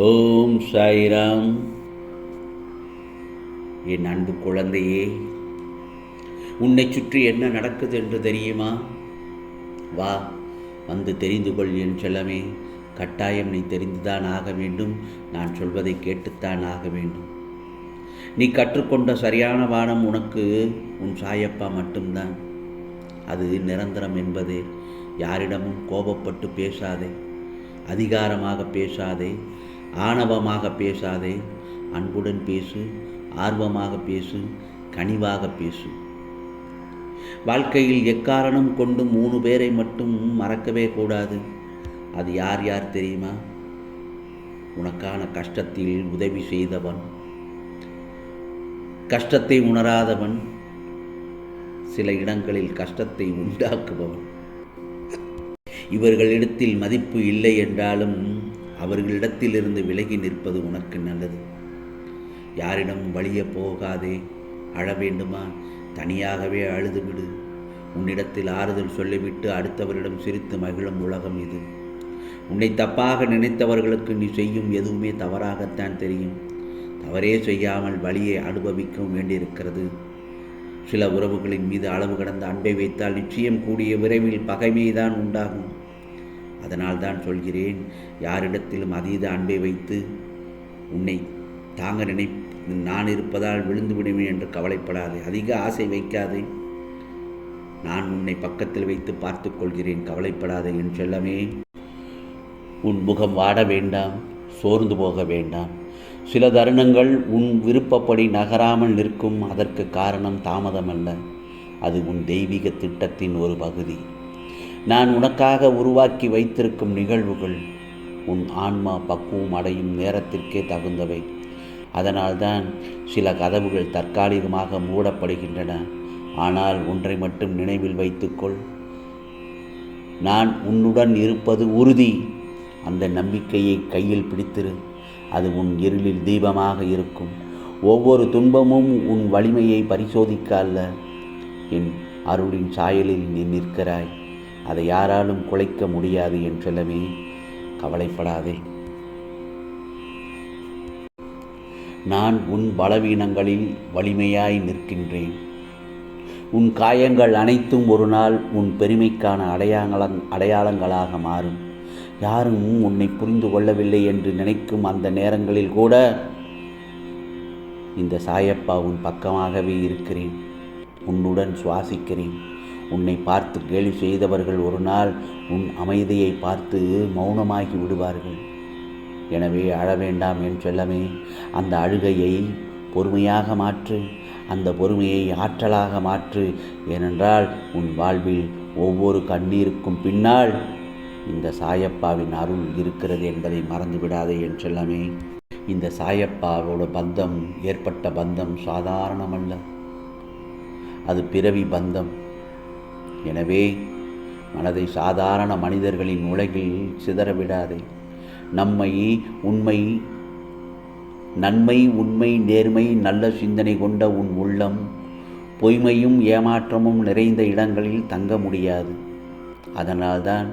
ஓம் சாய்ராம். என் அன்பு குழந்தையே உன்னை சுற்றி என்ன நடக்குது என்று தெரியுமா? வா வந்து தெரிந்து கொள் என் செல்லமே. கட்டாயம் நீ தெரிந்துதான் ஆக வேண்டும். நான் சொல்வதை கேட்டுத்தான் ஆக வேண்டும். நீ கற்றுக்கொண்ட சரியான வானம் உனக்கு உன் சாயப்பா மட்டும்தான். அது நிரந்தரம் என்பதே. யாரிடமும் கோபப்பட்டு பேசாதே. அதிகாரமாக பேசாதே. ஆணவமாக பேசாதே அன்புடன் பேசு ஆர்வமாக பேசு கனிவாக பேசு. வாழ்க்கையில் எக்காரணம் கொண்டு மூணு பேரை மட்டும் மறக்கவே கூடாது. அது யார் யார் தெரியுமா? உனக்கான கஷ்டத்தில் உதவி செய்தவன். கஷ்டத்தை உணராதவன். சில இடங்களில் கஷ்டத்தை உண்டாக்குபவன். இவர்களிடத்தில் மதிப்பு இல்லை என்றாலும் அவர்களிடத்திலிருந்து விலகி நிற்பது உனக்கு நல்லது. யாரிடம் வழிய போகாதே அழ வேண்டுமா? தனியாகவே அழுதுவிடு. உன்னிடத்தில் ஆறுதல் சொல்லிவிட்டு அடுத்தவரிடம் சிரித்து மகிழும் உலகம் இது. உன்னை தப்பாக நினைத்தவர்களுக்கு நீ செய்யும் எதுவுமே தவறாகத்தான் தெரியும். தவறே செய்யாமல் வழியை அனுபவிக்கவும் வேண்டியிருக்கிறது. சில உறவுகளின் மீது அளவு கடந்த அன்பை வைத்தால் நிச்சயம் கூடிய விரைவில் பகைமைதான் உண்டாகும். அதனால் தான் சொல்கிறேன் யாரிடத்திலும் அதீத அன்பை வைத்து உன்னை தாங்க நினை நான் இருப்பதால் விழுந்து விடுவேன் என்று கவலைப்படாதே. அதிக ஆசை வைக்காதே. நான் உன்னை பக்கத்தில் வைத்து பார்த்து கொள்கிறேன் கவலைப்படாதே என் செல்லமே. உன் முகம் வாட வேண்டாம் சோர்ந்து போக வேண்டாம். சில தருணங்கள் உன் விருப்பப்படி நகராமல் நிற்கும் அதற்கு காரணம் தாமதமல்ல. அது உன் தெய்வீக திட்டத்தின் ஒரு பகுதி. நான் உனக்காக உருவாக்கி வைத்திருக்கும் நிகழ்வுகள் உன் ஆன்மா பக்குவம் அடையும் நேரத்திற்கே தகுந்தவை. அதனால்தான் சில கதவுகள் தற்காலிகமாக மூடப்படுகின்றன. ஆனால் ஒன்றை மட்டும் நினைவில் வைத்துக்கொள். நான் உன்னுடன் இருப்பது உறுதி. அந்த நம்பிக்கையை கையில் பிடித்திரு. அது உன் இருளில் தீபமாக இருக்கும். ஒவ்வொரு துன்பமும் உன் வலிமையை பரிசோதிக்க அல்ல. என் அருளின் சாயலில் நீ நிற்கிறாய். அதை யாராலும் குலைக்க முடியாது என் செல்லமே கவலைப்படாதே. நான் உன் பலவீனங்களில் வலிமையாய் நிற்கின்றேன். உன் காயங்கள் அனைத்தும் ஒரு நாள் உன் பெருமைக்கான அடையாளங் அடையாளங்களாக மாறும். யாரும் உன்னை புரிந்து கொள்ளவில்லை என்று நினைக்கும் அந்த நேரங்களில் கூட இந்த சாயப்பா உன் பக்கமாகவே இருக்கிறேன். உன்னுடன் சுவாசிக்கிறேன். உன்னை பார்த்து கேலி செய்தவர்கள் ஒரு நாள் உன் அமைதியை பார்த்து மௌனமாகி விடுவார்கள். எனவே அழ வேண்டாம் என் செல்லமே அந்த அழுகையை பொறுமையாக மாற்று அந்த பொறுமையை ஆற்றலாக மாற்று ஏனென்றால் உன் வாழ்வில் ஒவ்வொரு கண்ணீருக்கும் பின்னால் இந்த சாயப்பாவின் அருள் இருக்கிறது என்பதை மறந்து விடாதே என் செல்லமே. இந்த சாயப்பாவோட பந்தம் ஏற்பட்ட பந்தம் சாதாரணமல்ல. அது பிறவி பந்தம். எனவே மனதை சாதாரண மனிதர்களின் உலகில் சிதறவிடாதே நம்மை உண்மை நன்மை உண்மை நேர்மை நல்ல சிந்தனை கொண்ட உன் உள்ளம் பொய்மையும் ஏமாற்றமும் நிறைந்த இடங்களில் தங்க முடியாது. அதனால்தான்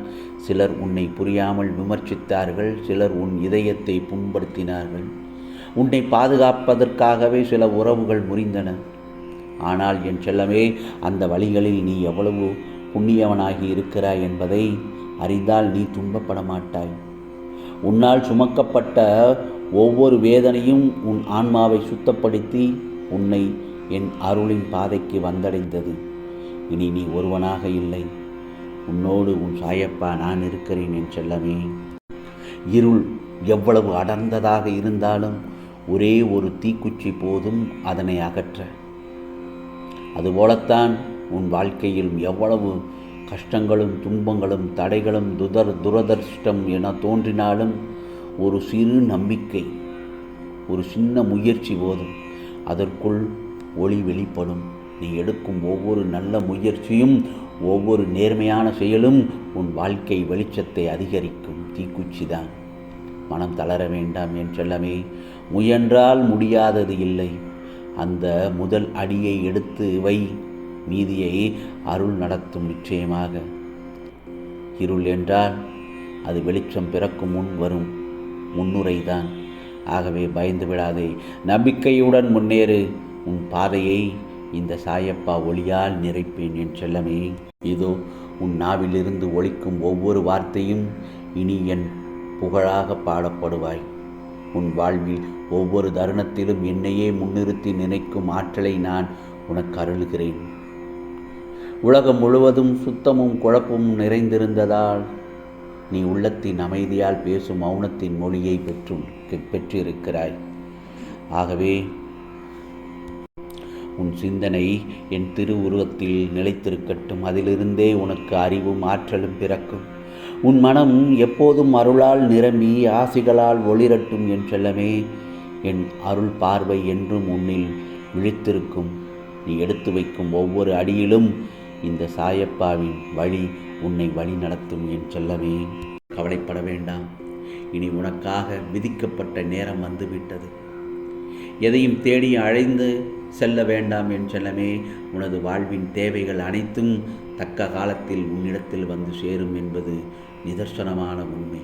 சிலர் உன்னை புரியாமல் விமர்சித்தார்கள் சிலர் உன் இதயத்தை புண்படுத்தினார்கள். உன்னை பாதுகாப்பதற்காகவே சில உறவுகள் முறிந்தன. ஆனால் என் செல்லமே அந்த வழிகளில் நீ எவ்வளவு புண்ணியவனாகி இருக்கிறாய் என்பதை அறிந்தால் நீ துன்பப்பட மாட்டாய் உன்னால் சுமக்கப்பட்ட ஒவ்வொரு வேதனையும் உன் ஆன்மாவை சுத்தப்படுத்தி உன்னை என் அருளின் பாதைக்கு வந்தடைந்தது. இனி நீ ஒருவனாக இல்லை. உன்னோடு உன் சாயப்பா நான் இருக்கிறேன் என் செல்லமே. இருள் எவ்வளவு அடர்ந்ததாக இருந்தாலும் ஒரே ஒரு தீக்குச்சி போதும் அதனை அகற்ற. அதுபோலத்தான் உன் வாழ்க்கையில் எவ்வளவு கஷ்டங்களும் துன்பங்களும் தடைகளும் துதர் துரதிர்ஷ்டம் என தோன்றினாலும் ஒரு சிறு நம்பிக்கை ஒரு சின்ன முயற்சி போதும். அதற்குள் ஒளி வெளிப்படும். நீ எடுக்கும் ஒவ்வொரு நல்ல முயற்சியும் ஒவ்வொரு நேர்மையான செயலும் உன் வாழ்க்கை வெளிச்சத்தை அதிகரிக்கும். தீக்குச்சிதான். மனம் தளர வேண்டாம் என் செல்லமே. முயன்றால் முடியாதது இல்லை. அந்த முதல் அடியை எடுத்து வை. மீதியை அருள் நடத்தும் நிச்சயமாக. இருள் என்றால் அது வெளிச்சம் பிறக்கும் முன் வரும். முன்னுரைதான். ஆகவே பயந்து விடாதே. நம்பிக்கையுடன் முன்னேறு. உன் பாதையை இந்த சாயப்பா ஒளியால் நிறைப்பேன் என் செல்லமே. இதோ உன் நாவிலிருந்து ஒழிக்கும் ஒவ்வொரு வார்த்தையும் இனி என் புகழாக பாடப்படுவாய். உன் வாழ்வில் ஒவ்வொரு தருணத்திலும் என்னையே முன்னிறுத்தி நினைக்கும் ஆற்றலை நான் உனக்கு அருள்கிறேன். உலகம் முழுவதும் சுத்தமும் குழப்பமும் நிறைந்திருந்ததால் நீ உள்ளத்தின் அமைதியால் பேசும் மௌனத்தின் மொழியை பெற்று பெற்றிருக்கிறாய். ஆகவே உன் சிந்தனை என் திருவுருவத்தில் நிலைத்திருக்கட்டும். அதிலிருந்தே உனக்கு அறிவும் ஆற்றலும் பிறக்கும். உன் மனம் எப்போதும் அருளால் நிரம்பி ஆசிகளால் ஒளிரட்டும் என் செல்லமே. என் அருள் பார்வை என்றும் உன்னில் விழித்திருக்கும். நீ எடுத்து வைக்கும் ஒவ்வொரு அடியிலும் இந்த சாயப்பாவின் வழி உன்னை வழி நடத்தும் என் செல்லமே. கவலைப்பட வேண்டாம். இனி உனக்காக விதிக்கப்பட்ட நேரம் வந்துவிட்டது. எதையும் தேடி அழைந்து செல்ல வேண்டாம் என் செல்லமே. உனது வாழ்வின் தேவைகள் அனைத்தும் தக்க காலத்தில் உன்னிடத்தில் வந்து சேரும் என்பது நிதர்சனமான உண்மை.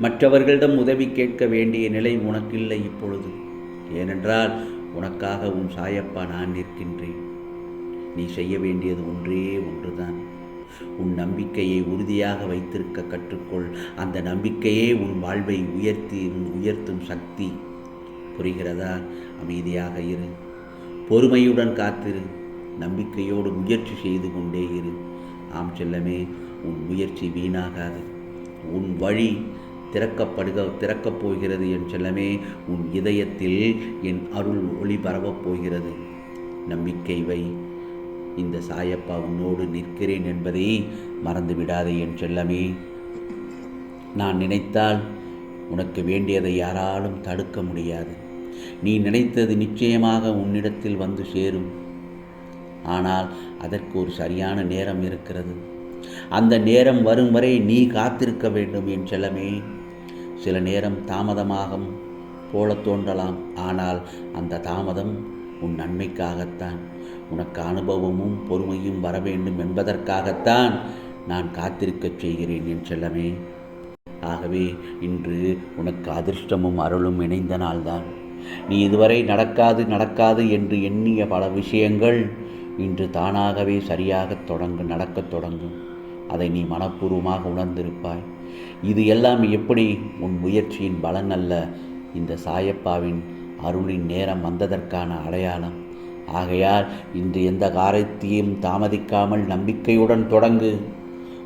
மற்றவர்களிடம் உதவி கேட்க வேண்டிய நிலை உனக்கில்லை இப்பொழுது. ஏனென்றால் உனக்காக உன் சாயப்பா நான் நிற்கின்றேன். நீ செய்ய வேண்டியது ஒன்றே ஒன்றுதான். உன் நம்பிக்கையை உறுதியாக வைத்திருக்க கற்றுக்கொள். அந்த நம்பிக்கையே உன் வாழ்வை உயர்த்தி உயர்த்தும் சக்தி. புரிகிறதா? அமைதியாக இரு. பொறுமையுடன் காத்திரு. நம்பிக்கையோடு முயற்சி செய்து கொண்டே இரு. ஆம் செல்லமே உன் முயற்சி வீணாகாது. உன் வழி திறக்கப்படுக திறக்கப் போகிறது என் செல்லமே. உன் இதயத்தில் என் அருள் ஒளி பரவப் போகிறது. நம்பிக்கை வை. இந்த சாயப்பா உன்னோடு நிற்கிறேன் என்பதை மறந்து விடாதே என் செல்லமே. நான் நினைத்தால் உனக்கு வேண்டியதை யாராலும் தடுக்க முடியாது. நீ நினைத்தது நிச்சயமாக உன்னிடத்தில் வந்து சேரும். ஆனால் அதற்கு ஒரு சரியான நேரம் இருக்கிறது. அந்த நேரம் வரும் வரை நீ காத்திருக்க வேண்டும் என் செல்லமே. சில நேரம் தாமதமாகும் போல தோன்றலாம். ஆனால் அந்த தாமதம் உன் நன்மைக்காகத்தான் உனக்கு அனுபவமும் பொறுமையும் வர வேண்டும் என்பதற்காகத்தான் நான் காத்திருக்கச் செய்கிறேன் என் செல்லமே. ஆகவே இன்று உனக்கு அதிர்ஷ்டமும் அருளும் இணைந்த நாள்தான். நீ இதுவரை நடக்காது நடக்காது என்று எண்ணிய பல விஷயங்கள் இன்று தானாகவே சரியாகத் தொடங்கு நடக்கத் தொடங்கும். அதை நீ மனப்பூர்வமாக உணர்ந்திருப்பாய். இது எல்லாம் எப்படி? உன் முயற்சியின் பலன் அல்ல. இந்த சாயப்பாவின் அருளின் நேரம் வந்ததற்கான அடையாளம். ஆகையால் இன்று எந்த காரியத்தையும் தாமதிக்காமல் நம்பிக்கையுடன் தொடங்கு.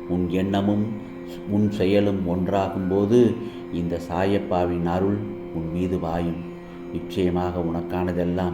உன் எண்ணமும் உன் செயலும் ஒன்றாகும்போது இந்த சாயப்பாவின் அருள் உன் மீது வாயும் நிச்சயமாக உனக்கானதெல்லாம்